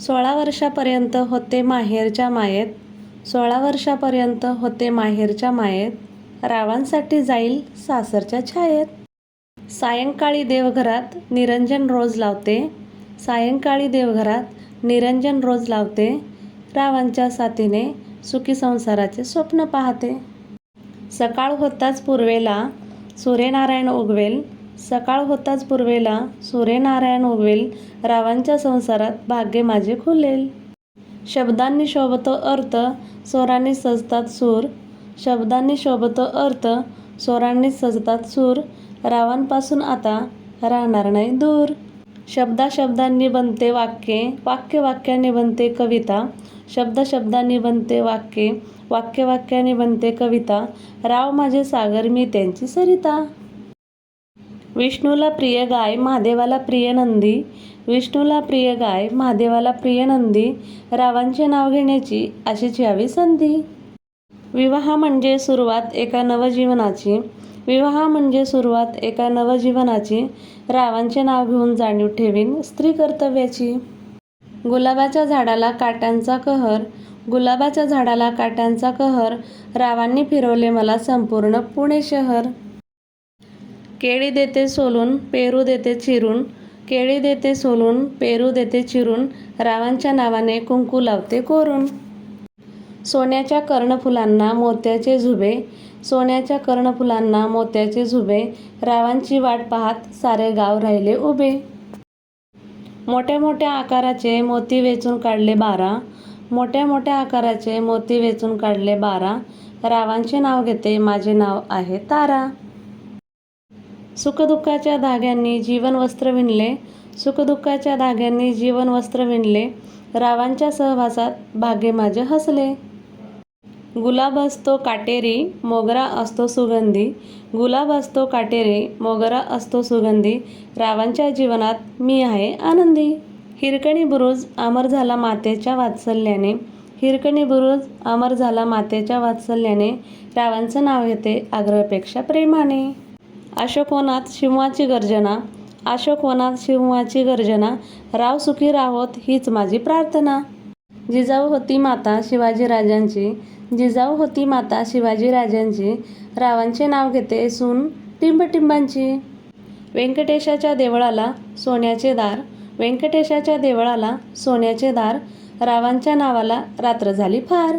सोळा वर्षापर्यंत होते माहेरच्या मायेत. सोळा वर्षापर्यंत होते माहेरच्या मायेत. रावांसाठी जाईल सासरच्या छायेत. सायंकाळी देवघरात निरंजन रोज लावते. सायंकाळी देवघरात निरंजन रोज लावते. रावांच्या साथीने सुखी संसाराचे स्वप्न पाहते. सकाळ होताच पूर्वेला सूर्यनारायण उगवेल. सकाळ होताच पूर्वेला सूर्यनारायण उगवेल रावांच्या संसारात भाग्य माझे खुलेल. शब्दांनी शोभतो अर्थ स्वरांनी सजतात सूर. शब्दांनी शोभतो अर्थ स्वरांनी सजतात सूर. रावांपासून आता राहणार नाही दूर. शब्दा शब्दांनी बनते वाक्ये वाक्य वाक्याने बनते कविता. शब्द शब्दांनी बनते वाक्ये वाक्य वाक्याने बनते कविता. राव माझे सागर मी त्यांची सरिता. विष्णूला प्रिय गाय महादेवाला प्रिय नंदी. विष्णूला प्रिय गाय महादेवाला प्रिय नंदी. रावांचे नाव घेण्याची अशीच यावी संधी. विवाह म्हणजे सुरुवात एका नवजीवनाची. विवाह म्हणजे सुरुवात एका नवजीवनाची. रावांचे नाव घेऊन जाणीव ठेवीन स्त्री कर्तव्याची. गुलाबाच्या झाडाला काट्यांचा कहर. गुलाबाच्या झाडाला काट्यांचा कहर. रावांनी फिरवले मला संपूर्ण पुणे शहर. केळी देते सोलून पेरू देते चिरून केळी देते सोलून पेरू देते चिरून रावांच्या नावाने कुंकू लावते कोरून. सोन्याच्या कर्णफुलांना मोत्याचे झुबे सोन्याच्या कर्णफुलांना मोत्याचे झुबे रावांची वाट पाहत सारे गाव राहिले उभे. मोठ्या मोठ्या आकाराचे मोती वेचून काढले बारा मोठ्या मोठ्या आकाराचे मोती वेचून काढले बारा रावांचे नाव घेते माझे नाव आहे तारा. सुखदुःखाच्या धाग्यांनी जीवन वस्त्र विणले सुखदुःखाच्या धाग्यांनी जीवन वस्त्र विणले रावांच्या सहवासात भाग्य माझे हसले. गुलाब असतो काटेरी मोगरा असतो सुगंधी. गुलाब असतो काटेरी मोगरा असतो सुगंधी. रावांच्या जीवनात मी आहे आनंदी. हिरकणी बुरुज अमर झाला मातेच्या वात्सल्याने. हिरकणी बुरुज अमर झाला मातेच्या वात्सल्याने. रावांचं नाव येते आग्रहपेक्षा प्रेमाने. अशोकवनात शिवमाची गर्जना अशोकवनात शिवमाची गर्जना राव सुखी राहोत हीच माझी प्रार्थना. जिजाऊ होती माता शिवाजीराजांची जिजाऊ होती माता शिवाजीराजांची रावांचे नाव घेते सून टिंबटिंबांची. व्यंकटेशाच्या देवळाला सोन्याचे दार व्यंकटेशाच्या देवळाला सोन्याचे दार रावांच्या नावाला रात्र झाली फार.